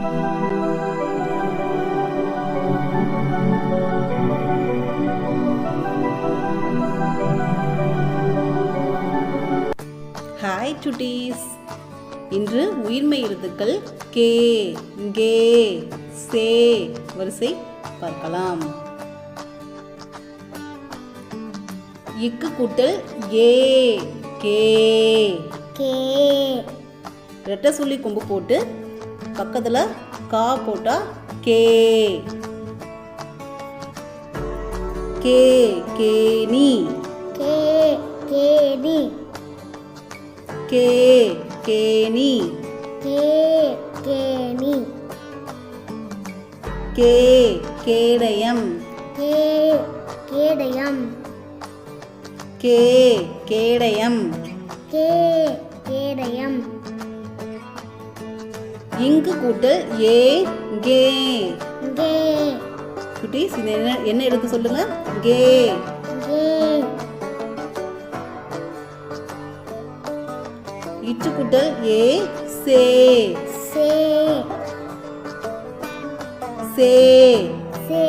Hi சுட்டீஸ் இன்று உயிர்மை எழுத்துக்கள் K K சே வரிசை பார்க்கலாம். இக்கு கூட்டல் ஏ கே. கே. ரெட்டை சொல்லி கொம்பு போட்டு பக்கத்தில் கா போட்டா கே. கே கேனி கே கேடி கே கேனி கே கேணி கே கேடயம். கே கேடயம். கே கேடயம். கே இங்கு கூட்டல் ஏ கே. கே. குட்டீஸ் இது என்ன என்ன எழுத்து சொல்லுங்க? கே. கே. இச்சு கூட்டல் ஏ சே. சே. சே. சே.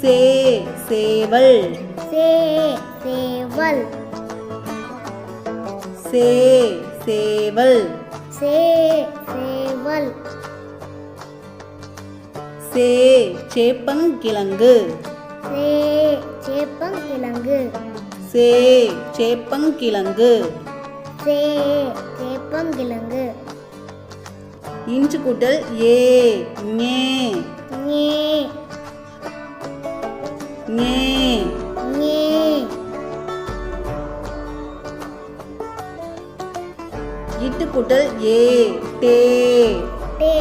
சே சேவல். சே சேவல். சே சேவல். சே சேவல். சே சேப்பங்கிழங்கு. சே சேப்பங்கிழங்கு. சே சேப்பங்கிழங்கு. சே சேப்பங்கிழங்கு. இன்ச்சு கூட்டல் ஏ ஞே. ஞே. ஞே. கூட்டல் ஏ. டே. டே.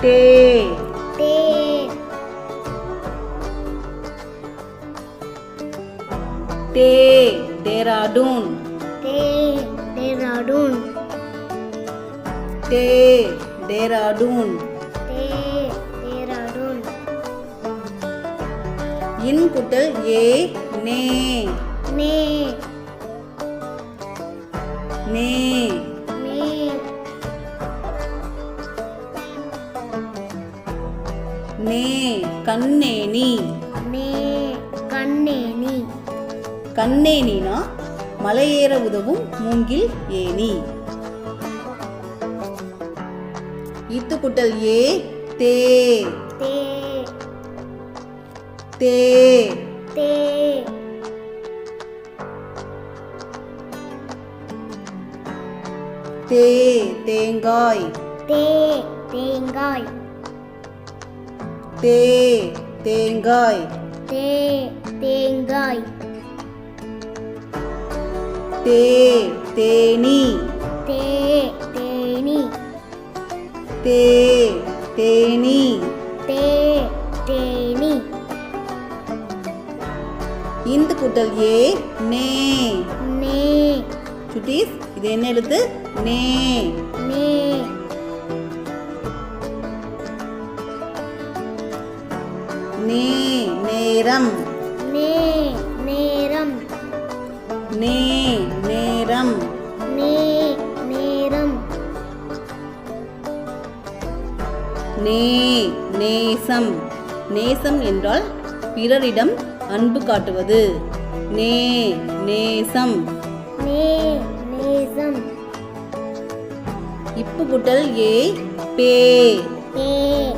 டே. டே. டே. டேராடூன். டே. டேராடூன். டே. டேராடூன். டே. டேராடூன். இன் கூட்டல் ஏ. நே. நே. நே நே கண்ணேனி நே கண்ணேனி கண்ணேனினா மலையேற உதவும் மூங்கில் ஏனி இத்து குட்டல் ஏ தே. தே. தே. தே. தே தேங்காய் தே தேங்காய் தே தேங்காய் தே தேங்காய் தே தேனி தே தேனி தே தேனி தே தேனி இந்த குட்டல் ஏ நே. நே. சுட்டீஸ் இது என்ன எழுத்து? நே நே நே நேரம். நே நேரம். நே நேரம். நே நேரம். நே நேசம். நேசம் என்றால் பிறரிடம் அன்பு காட்டுவது. நே நேசம். இப்பு குட்டல் ஏ பே. பே.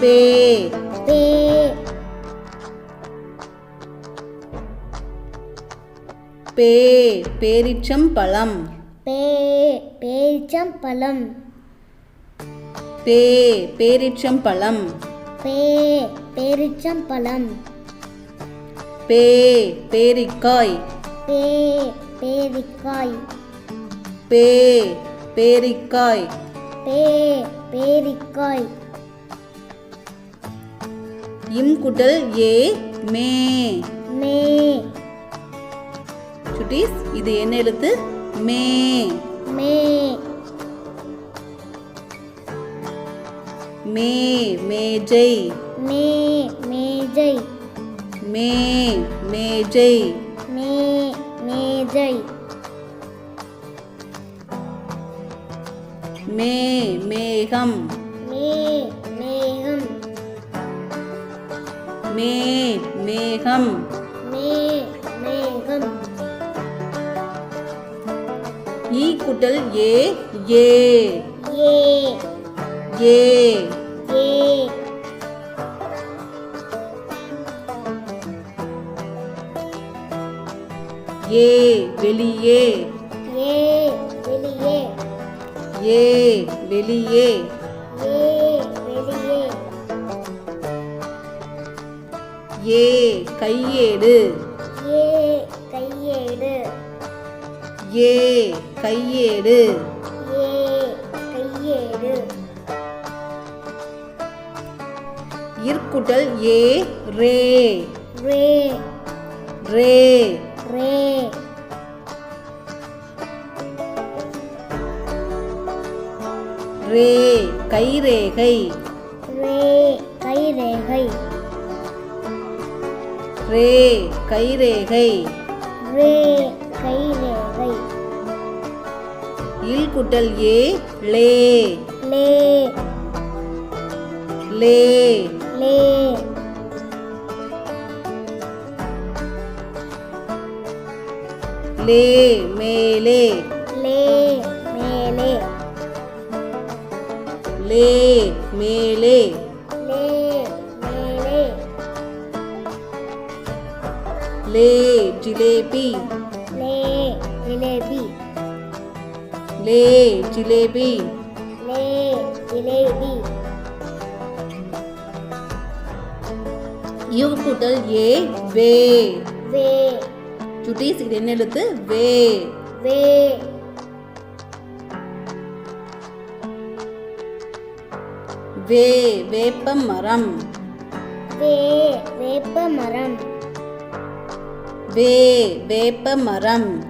பே. பே. பே. பேரிச்சம் பழம். பே. பேரிச்சம் பழம். பே. பேரிச்சம் பழம். பே. பேரிச்சம் பழம். பே. பேரிக்காய். பே. பேரிக்காய். பே. பேரிக்காய். பே பேரிக்காய். இம் குட்டல் ஏ மே. மே. சுட்டீஸ் இது என்ன எழுத்து? மே. மே. மே மேஜை. மே மேஜை. மே மேஜை. மே மேஜை. மே மேகம். மே மேகம். மே மேகம். மே மேகம். ஈ குட்டல் ஏ ஏ. ஏ. ஏ. ஏ. ஏ வெளியே. ஏ வெளியே ஏ வெளியே. ஏ கையேடு. ஏ கையேடு. ஏ கையேடு ஏ கையேடு இற்குட்டல் ஏ ரே. ரே. ரே. ரே. ரே கைரேகை. ரே கைரேகை. ரே கைரேகை. ரே கைரேகை. இல் குட்டல் ஏ லே. லே. லே. லே. லே மேலே. லே மேலே. லே மேலே. லே ஜிலேபி. லே ஜிலேபி. லே ஜிலேபி. லே ஜிலேபி. இவ் குட்டல் ஏ வே. வே. சுட்டீஸ் இது என்ன எழுத்து வே. வே. வே வேப்ப மரம் வே வேப்ப மரம் வே வேப்ப மரம்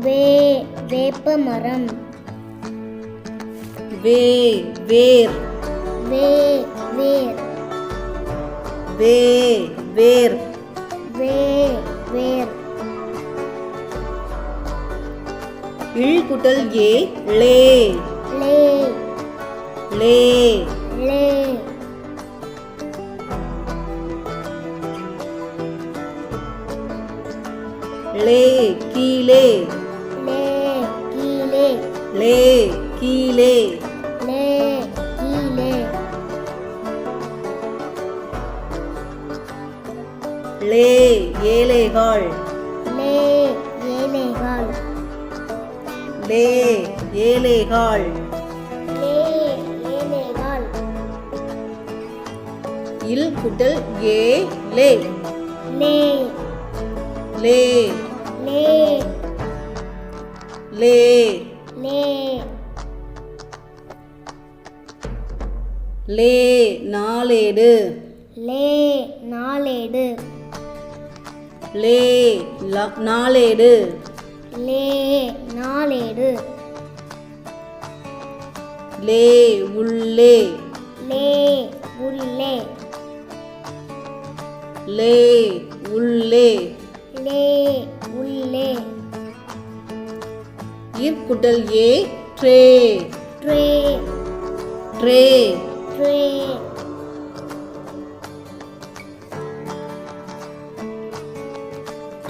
வே வேப்ப மரம் வே வேர். வே வேர். வே வேர். வே வேர். இல் குட்டல் ஏ லே. லே. லே. லே லே கீழே லே கீழே லே கீழே லே கீழே லே ஏழைகள் லே ஏழைகள் லே ஏழைகள் இல் குட்டல் ஏ லே. லே. லே. லே. லே. லே. லே நாளேடு. லே நாளேடு. லே நாளேடு. லே நாளேடு. லே உள்ளே. லே உள்ளே. லே உள்ளே. லே உள்ளே. இற்குட்டல் ஏ ட்ரே. ட்ரே. ட்ரே. ட்ரே.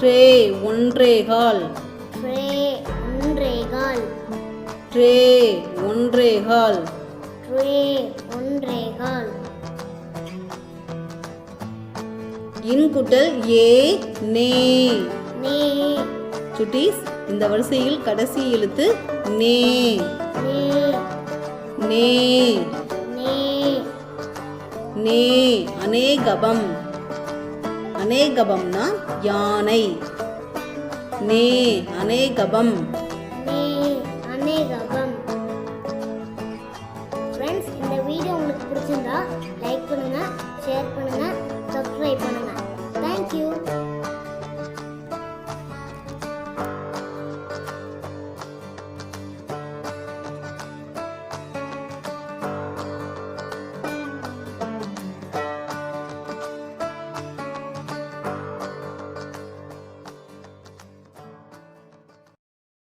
ட்ரே ஒன்றேகால் ட்ரே ஒன்றேகால் ட்ரே ஒன்றேகால் ட்ரே ஒன்றேகால் இன்குட்டல் ஏ நே. நே. சுட்டீஸ் இந்த வரிசையில் கடைசி எழுத்து நே. நே. நே. அநேகபம். அநேகபம்னா யானை. நே அநேகபம்.